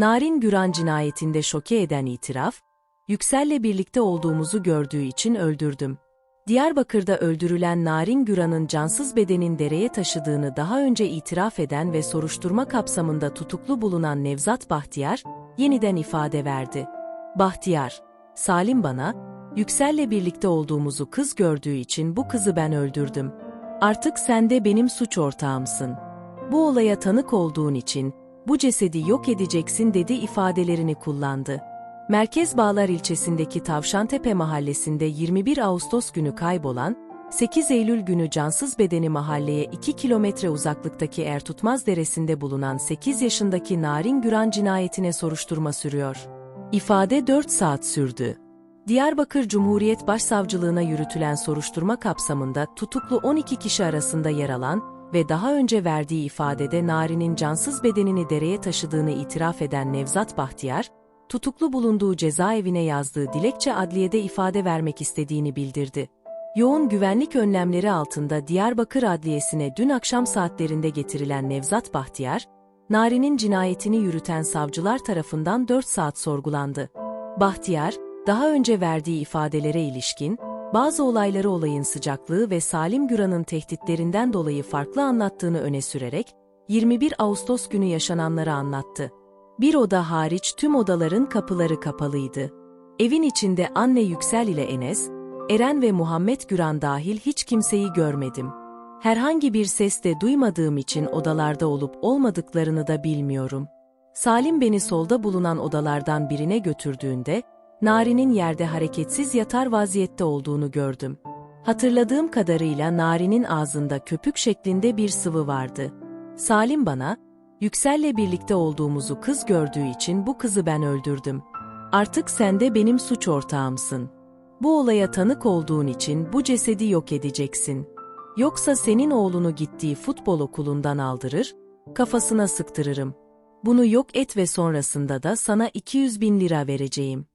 Narin Güran cinayetinde şoke eden itiraf, Yüksel'le birlikte olduğumuzu gördüğü için öldürdüm. Diyarbakır'da öldürülen Narin Güran'ın cansız bedenin dereye taşıdığını daha önce itiraf eden ve soruşturma kapsamında tutuklu bulunan Nevzat Bahtiyar, yeniden ifade verdi. Bahtiyar, Salim bana, Yüksel'le birlikte olduğumuzu kız gördüğü için bu kızı ben öldürdüm. Artık sen de benim suç ortağımsın. Bu olaya tanık olduğun için, bu cesedi yok edeceksin dedi ifadelerini kullandı. Merkez Bağlar ilçesindeki Tavşantepe mahallesinde 21 Ağustos günü kaybolan, 8 Eylül günü cansız bedeni mahalleye 2 kilometre uzaklıktaki Ertutmaz Deresi'nde bulunan 8 yaşındaki Narin Güran cinayetine soruşturma sürüyor. İfade 4 saat sürdü. Diyarbakır Cumhuriyet Başsavcılığına yürütülen soruşturma kapsamında tutuklu 12 kişi arasında yer alan ve daha önce verdiği ifadede Nari'nin cansız bedenini dereye taşıdığını itiraf eden Nevzat Bahtiyar, tutuklu bulunduğu cezaevine yazdığı dilekçe adliyede ifade vermek istediğini bildirdi. Yoğun güvenlik önlemleri altında Diyarbakır Adliyesi'ne dün akşam saatlerinde getirilen Nevzat Bahtiyar, Nari'nin cinayetini yürüten savcılar tarafından 4 saat sorgulandı. Bahtiyar, daha önce verdiği ifadelere ilişkin, bazı olayları olayın sıcaklığı ve Salim Güran'ın tehditlerinden dolayı farklı anlattığını öne sürerek, 21 Ağustos günü yaşananları anlattı. Bir oda hariç tüm odaların kapıları kapalıydı. Evin içinde anne Yüksel ile Enes, Eren ve Muhammed Güran dahil hiç kimseyi görmedim. Herhangi bir ses de duymadığım için odalarda olup olmadıklarını da bilmiyorum. Salim beni solda bulunan odalardan birine götürdüğünde, Nari'nin yerde hareketsiz yatar vaziyette olduğunu gördüm. Hatırladığım kadarıyla Nari'nin ağzında köpük şeklinde bir sıvı vardı. Salim bana, Yüksel'le birlikte olduğumuzu kız gördüğü için bu kızı ben öldürdüm. Artık sen de benim suç ortağımsın. Bu olaya tanık olduğun için bu cesedi yok edeceksin. Yoksa senin oğlunu gittiği futbol okulundan aldırır, kafasına sıktırırım. Bunu yok et ve sonrasında da sana 200 bin lira vereceğim.